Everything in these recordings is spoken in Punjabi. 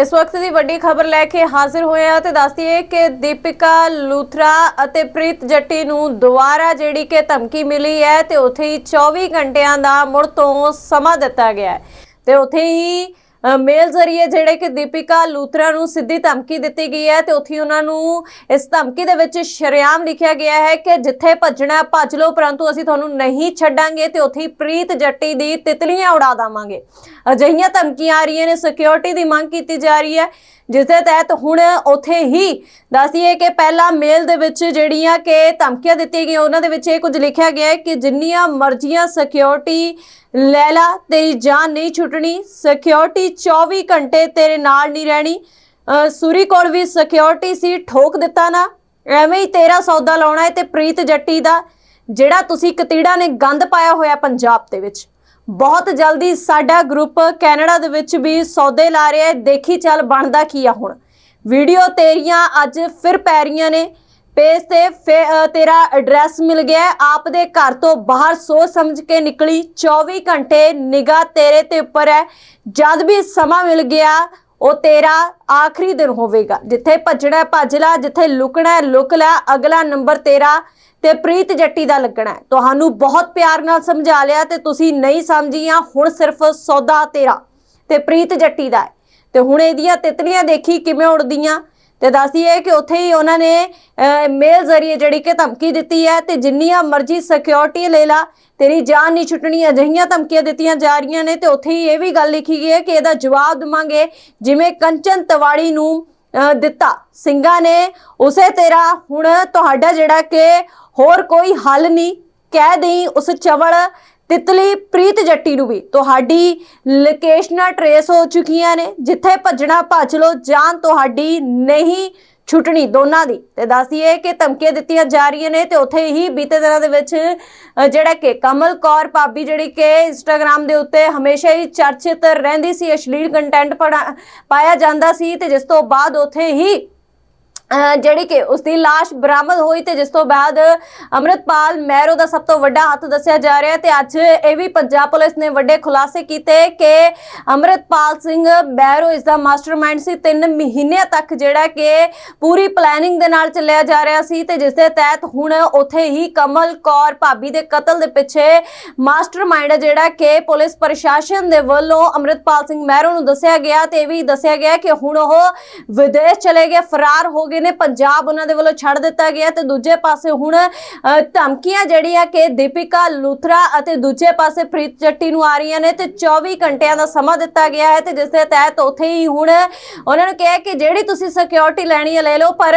ਇਸ ਵਕਤ ਦੀ ਵੱਡੀ ਖਬਰ ਲੈ ਕੇ ਹਾਜ਼ਰ ਹੋਏ ਆ ਤੇ ਦੱਸਦੀਏ ਕਿ ਦੀਪਿਕਾ ਲੂਥਰਾ ਅਤੇ ਪ੍ਰੀਤ ਜੱਟੀ ਨੂੰ ਦੁਬਾਰਾ ਜਿਹੜੀ ਕਿ ਧਮਕੀ ਮਿਲੀ ਹੈ ਤੇ ਉੱਥੇ ਹੀ 24 ਘੰਟਿਆਂ ਦਾ ਮੁੜ ਤੋਂ ਸਮਾਂ ਦਿੱਤਾ ਗਿਆ ਹੈ ਤੇ ਉੱਥੇ ਹੀ ਮੇਲ ਜ਼ਰੀਏ ਜਿਹੜੇ ਕਿ ਦੀਪਿਕਾ ਲੂਥਰਾ ਨੂੰ ਸਿੱਧੀ ਧਮਕੀ ਦਿੱਤੀ ਗਈ ਹੈ ਤੇ ਉੱਥੇ ਉਹਨਾਂ ਨੂੰ ਇਸ ਧਮਕੀ ਦੇ ਵਿੱਚ ਸ਼ਰੇਆਮ ਲਿਖਿਆ ਗਿਆ ਹੈ ਕਿ ਜਿੱਥੇ ਭੱਜਣਾ ਭੱਜ ਲਓ, ਪਰੰਤੂ ਅਸੀਂ ਤੁਹਾਨੂੰ ਨਹੀਂ ਛੱਡਾਂਗੇ ਤੇ ਉੱਥੇ ਪ੍ਰੀਤ ਜੱਟੀ ਦੀ ਤਿਤਲੀਆਂ ਉਡਾ ਦਾਵਾਂਗੇ। ਅਜਿਹੀਆਂ ਧਮਕੀਆਂ ਆ ਰਹੀਆਂ ਨੇ ਸਿਕਿਉਰਿਟੀ ਦੀ ਮੰਗ ਕੀਤੀ ਜਾ ਰਹੀ ਹੈ, ਜਿਸ ਦੇ ਤਹਿਤ ਹੁਣ ਉੱਥੇ ਹੀ ਦੱਸੀਏ ਕਿ ਪਹਿਲਾ ਮੇਲ ਦੇ ਵਿੱਚ ਜਿਹੜੀਆਂ ਕਿ ਧਮਕੀਆਂ ਦਿੱਤੀਆਂ ਗਈਆਂ, ਉਹਨਾਂ ਦੇ ਵਿੱਚ ਇਹ ਕੁਝ ਲਿਖਿਆ ਗਿਆ ਹੈ ਕਿ ਜਿੰਨੀਆਂ ਮਰਜ਼ੀਆਂ ਸਿਕਿਉਰਿਟੀ ਲੈ ਲਾ ਤੇਰੀ ਜਾਨ ਨਹੀਂ ਛੁੱਟਣੀ ਸਿਕਿਉਰਿਟੀ 24 ਘੰਟੇ ਤੇਰੇ ਨਾਲ ਨਹੀਂ ਰਹਿਣੀ। ਸੂਰੀ ਕੋਲ ਵੀ ਸਿਕਿਉਰਿਟੀ ਸੀ, ਠੋਕ ਦਿੱਤਾ ਨਾ। ਐਵੇਂ ਹੀ ਤੇਰਾ ਸੌਦਾ ਲਾਉਣਾ ਹੈ ਤੇ ਪ੍ਰੀਤ ਜੱਟੀ ਦਾ, ਜਿਹੜਾ ਤੁਸੀਂ ਕਤੀੜਾ ਨੇ ਗੰਦ ਪਾਇਆ ਹੋਇਆ ਪੰਜਾਬ ਦੇ ਵਿੱਚ। ਬਹੁਤ ਜਲਦੀ ਸਾਡਾ ਗਰੁੱਪ ਕੈਨੇਡਾ ਦੇ ਵਿੱਚ ਵੀ ਸੌਦੇ ਲਾ ਰਿਹਾ ਹੈ ਦੇਖੀ ਚੱਲ ਬਣਦਾ ਕੀ ਆ ਹੁਣ। ਵੀਡੀਓ ਤੇਰੀਆਂ ਅੱਜ ਫਿਰ ਪੈ ਰਹੀਆਂ ਨੇ। ਪੇਜ ਤੇ ਤੇਰਾ ਐਡਰੈਸ ਮਿਲ ਗਿਆ ਆਪ ਦੇ ਘਰ ਤੋਂ ਬਾਹਰ ਸੋਚ ਸਮਝ ਕੇ ਨਿਕਲੀ। 24 ਘੰਟੇ ਨਿਗਾਹ ਤੇਰੇ ਤੇ ਉੱਪਰ ਹੈ। ਜਦ ਵੀ ਸਮਾਂ ਮਿਲ ਗਿਆ, ਉਹ ਤੇਰਾ ਆਖਰੀ ਦਿਨ ਹੋਵੇਗਾ। ਜਿੱਥੇ ਭੱਜਣਾ ਭੱਜ ਲੈ। ਜਿੱਥੇ ਲੁਕਣਾ ਲੁਕ ਲੈ। ਅਗਲਾ ਨੰਬਰ ਤੇਰਾ ਤੇ ਪ੍ਰੀਤ ਜੱਟੀ ਦਾ ਲੱਗਣਾ ਤੁਹਾਨੂੰ ਬਹੁਤ ਪਿਆਰ ਨਾਲ ਸਮਝਾ ਲਿਆ ਤੇ ਤੁਸੀਂ ਨਹੀਂ ਸਮਝੀਆਂ। ਹੁਣ ਸਿਰਫ ਸੌਦਾ ਤੇਰਾ ਤੇ ਪ੍ਰੀਤ ਜੱਟੀ ਦਾ ਤੇ ਹੁਣ ਇਹਦੀਆਂ ਤਿਤਲੀਆਂ ਦੇਖੀ ਕਿਵੇਂ ਉੜਦੀਆਂ। ਤੇ ਦੱਸੀਏ ਕਿ ਉੱਥੇ ਹੀ ਉਹਨਾਂ ਨੇ ਮੇਲ ਜ਼ਰੀਏ ਜਿਹੜੀ ਕਿ ਧਮਕੀ ਦਿੱਤੀ ਹੈ ਤੇ ਜਿੰਨੀਆਂ ਮਰਜ਼ੀ ਸਿਕਿਉਰਿਟੀ ਲੈ ਲਾ ਤੇਰੀ ਜਾਨ ਨਹੀਂ ਛੁੱਟਣੀ ਅਜਿਹੀਆਂ ਧਮਕੀਆਂ ਦਿੱਤੀਆਂ ਜਾ ਰਹੀਆਂ ਨੇ ਤੇ ਉੱਥੇ ਹੀ ਇਹ ਵੀ ਗੱਲ ਲਿਖੀ ਗਈ ਹੈ ਕਿ ਇਹਦਾ ਜਵਾਬ ਦੇਵਾਂਗੇ ਜਿਵੇਂ ਕੰਚਨ ਤਵਾੜੀ ਨੂੰ ਅਹ, ਦਿੱਤਾ। ਸਿੰਘਾਂ ਨੇ ਉਸੇ ਤੇਰਾ ਹੁਣ ਤੁਹਾਡਾ ਜਿਹੜਾ ਕਿ ਹੋਰ ਕੋਈ ਹੱਲ ਨਹੀਂ ਕਹਿ ਦੇਈ ਉਸ ਚਵਲ ਤਿਤਲੀ ਪ੍ਰੀਤ ਜੱਟੀ ਨੂੰ ਵੀ। ਤੁਹਾਡੀ ਲੋਕੇਸ਼ਨਾਂ ਟਰੇਸ ਹੋ ਚੁੱਕੀਆਂ ਨੇ। ਜਿੱਥੇ ਭੱਜਣਾ, ਭੱਜ ਲੋ ਜਾਨ ਤੁਹਾਡੀ ਨਹੀਂ ਛੁੱਟਣੀ ਦੋਨਾਂ ਦੀ। ਤੇ ਦੱਸੀਏ ਕਿ ਧਮਕੀਆਂ ਦਿੱਤੀਆਂ ਜਾ ਰਹੀਆਂ ਨੇ ਤੇ ਉੱਥੇ ਹੀ ਬੀਤੇ ਦਿਨਾਂ ਦੇ ਵਿੱਚ ਜਿਹੜਾ ਕਿ ਕਮਲ ਕੌਰ ਭਾਬੀ, ਜਿਹੜੀ ਕਿ ਇੰਸਟਾਗ੍ਰam ਦੇ ਉੱਤੇ ਹਮੇਸ਼ਾ ਹੀ ਚਰਚਿਤ ਰਹਿੰਦੀ ਸੀ, ਅਸ਼ਲੀਲ ਕੰਟੈਂਟ ਪਾਇਆ ਜਾਂਦਾ ਸੀ ਤੇ ਜਿਸ ਤੋਂ ਬਾਅਦ ਉੱਥੇ ਹੀ ਜਿਹੜੀ ਕਿ ਉਸ ਦੀ লাশ ਬਰਾਮਦ ਹੋਈ ਤੇ ਜਿਸ ਤੋਂ ਬਾਅਦ ਅਮਰਿਤਪਾਲ ਮਹਿਰੋ ਦਾ ਸਭ ਤੋਂ ਵੱਡਾ ਹੱਥ ਦੱਸਿਆ ਜਾ ਰਿਹਾ ਹੈ ਤੇ ਅੱਜ ਇਹ ਵੀ ਪੰਜਾਬ ਪੁਲਿਸ ਨੇ ਵੱਡੇ ਖੁਲਾਸੇ ਕੀਤੇ ਕਿ ਅਮਰਿਤਪਾਲ ਸਿੰਘ ਮਹਿਰੋ ਇਸ ਦਾ ਮਾਸਟਰਮਾਈਂਡ ਸੀ। 3 ਮਹੀਨਿਆਂ ਤੱਕ ਜਿਹੜਾ ਕਿ ਪੂਰੀ ਪਲੈਨਿੰਗ ਦੇ ਨਾਲ ਚੱਲਿਆ ਜਾ ਰਿਹਾ ਸੀ ਤੇ ਜਿਸ ਦੇ ਤਹਿਤ ਹੁਣ ਉੱਥੇ ਹੀ ਕਮਲ ਕੌਰ ਭਾਬੀ ਦੇ ਕਤਲ ਦੇ ਪਿੱਛੇ ਮਾਸਟਰਮਾਈਂਡ ਜਿਹੜਾ ਕਿ ਪੁਲਿਸ ਪ੍ਰਸ਼ਾਸਨ ਦੇ ਵੱਲੋਂ ਅਮਰਿਤਪਾਲ ਸਿੰਘ ਮਹਿਰੋ ਨੂੰ ਦੱਸਿਆ ਗਿਆ ਤੇ ਇਹ ਵੀ ਦੱਸਿਆ ਗਿਆ ਕਿ ਹੁਣ ਉਹ ਵਿਦੇਸ਼ ਚਲੇ ਗਏ, ਫਰਾਰ ਹੋ ਗਏ ਨੇ ਪੰਜਾਬ ਉਹਨਾਂ ਦੇ ਵੱਲੋਂ ਛੱਡ ਦਿੱਤਾ ਗਿਆ ਤੇ ਦੂਜੇ ਪਾਸੇ ਹੁਣ ਧਮਕੀਆਂ ਜਿਹੜੀਆਂ ਕਿ ਦੀਪਿਕਾ ਲੂਥਰਾ ਅਤੇ ਦੂਜੇ ਪਾਸੇ ਪ੍ਰੀਤ ਜੱਟੀ ਨੂੰ ਆ ਰਹੀਆਂ ਨੇ ਤੇ 24 ਘੰਟਿਆਂ ਦਾ ਸਮਾਂ ਦਿੱਤਾ ਗਿਆ ਹੈ ਤੇ ਜਿਸ ਦੇ ਤਹਿਤ ਉੱਥੇ ਹੀ ਹੁਣ ਉਹਨਾਂ ਨੂੰ ਕਿਹਾ ਕਿ ਜਿਹੜੀ ਤੁਸੀਂ ਸਿਕਿਉਰਿਟੀ ਲੈਣੀ ਹੈ ਲੈ ਲਓ, ਪਰ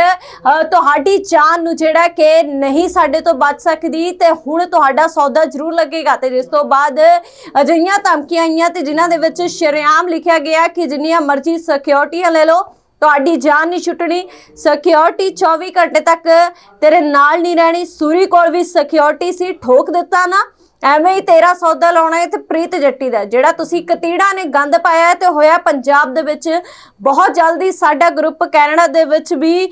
ਤੁਹਾਡੀ ਜਾਨ ਨੂੰ ਜਿਹੜਾ ਕਿ ਨਹੀਂ ਸਾਡੇ ਤੋਂ ਬਚ ਸਕਦੀ ਤੇ ਹੁਣ ਤੁਹਾਡਾ ਸੌਦਾ ਜ਼ਰੂਰ ਲੱਗੇਗਾ ਤੇ ਜਿਸ ਤੋਂ ਬਾਅਦ ਅਜਿਹੀਆਂ ਧਮਕੀਆਂ ਆਈਆਂ ਤੇ ਜਿਨ੍ਹਾਂ ਦੇ ਵਿੱਚ ਸ਼ਰੇਆਮ ਲਿਖਿਆ ਗਿਆ ਕਿ ਜਿੰਨੀਆਂ ਮਰਜ਼ੀ ਸਿਕਿਉਰਿਟੀਆਂ ਲੈ ਲਓ। ਤੁਹਾਡੀ ਜਾਨ ਨਹੀਂ ਛੁੱਟਣੀ। ਸਿਕਿਉਰਿਟੀ 24 ਘੰਟੇ ਤੱਕ ਤੇਰੇ ਨਾਲ ਨਹੀਂ ਰਹਿਣੀ। ਸੂਰੀ ਕੋਲ ਵੀ ਸਿਕਿਉਰਿਟੀ ਸੀ, ਠੋਕ ਦਿੱਤਾ ਨਾ। ਐਵੇਂ ਹੀ ਤੇਰਾ ਸੌਦਾ ਲਾਉਣਾ ਹੈ ਤੇ ਪ੍ਰੀਤ ਜੱਟੀ ਦਾ ਜਿਹੜਾ ਤੁਸੀਂ ਕਤੀੜਾ ਨੇ ਗੰਦ ਪਾਇਆ ਹੈ ਤੇ ਹੋਇਆ ਪੰਜਾਬ ਦੇ ਵਿੱਚ ਬਹੁਤ ਜਲਦੀ ਸਾਡਾ ਗਰੁੱਪ ਕੈਨੇਡਾ ਦੇ ਵਿੱਚ ਵੀ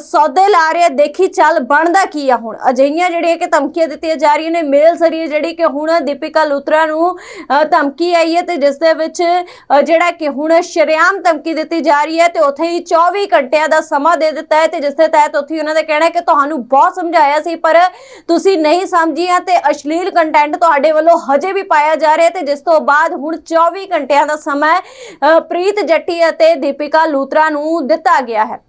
ਸੌਦੇ ਲਾ ਰਿਹਾ ਦੇਖੀ ਚੱਲ ਬਣਦਾ ਕੀ ਆ ਹੁਣ? ਅਜਿਹੀਆਂ ਜਿਹੜੀਆਂ ਕਿ ਧਮਕੀਆਂ ਦਿੱਤੀਆਂ ਜਾ ਰਹੀਆਂ ਨੇ ਮੇਲ ਜ਼ਰੀਏ ਜਿਹੜੀ ਕਿ ਹੁਣ ਦੀਪਿਕਾ ਲੂਤਰਾ ਨੂੰ ਧਮਕੀ ਆਈ ਹੈ ਤੇ ਜਿਸ ਦੇ ਵਿੱਚ ਜਿਹੜਾ ਕਿ ਹੁਣ ਸ਼ਰੇਆਮ ਧਮਕੀ ਦਿੱਤੀ ਜਾ ਰਹੀ ਹੈ ਤੇ ਉੱਥੇ ਹੀ 24 ਘੰਟਿਆਂ ਦਾ ਸਮਾਂ ਦੇ ਦਿੱਤਾ ਹੈ ਤੇ ਜਿਸ ਦੇ ਤਹਿਤ ਉੱਥੇ ਉਹਨਾਂ ਦਾ ਕਹਿਣਾ ਹੈ ਕਿ ਤੁਹਾਨੂੰ ਬਹੁਤ ਸਮਝਾਇਆ ਸੀ, ਪਰ ਤੁਸੀਂ ਨਹੀਂ ਸਮਝੀਆਂ ਤੇ ਅਸ਼ਲੀਲ ਕੰਟੈਂਟ ਤੁਹਾਡੇ ਵੱਲੋਂ ਹਜੇ ਵੀ ਪਾਇਆ ਜਾ ਰਿਹਾ ਤੇ ਜਿਸ ਤੋਂ ਬਾਅਦ ਹੁਣ 24 ਘੰਟਿਆਂ ਦਾ ਸਮਾਂ ਅ, ਪ੍ਰੀਤ ਜੱਟੀ ਅਤੇ ਦੀਪਿਕਾ ਲੂਤਰਾ ਨੂੰ ਦਿੱਤਾ ਗਿਆ ਹੈ।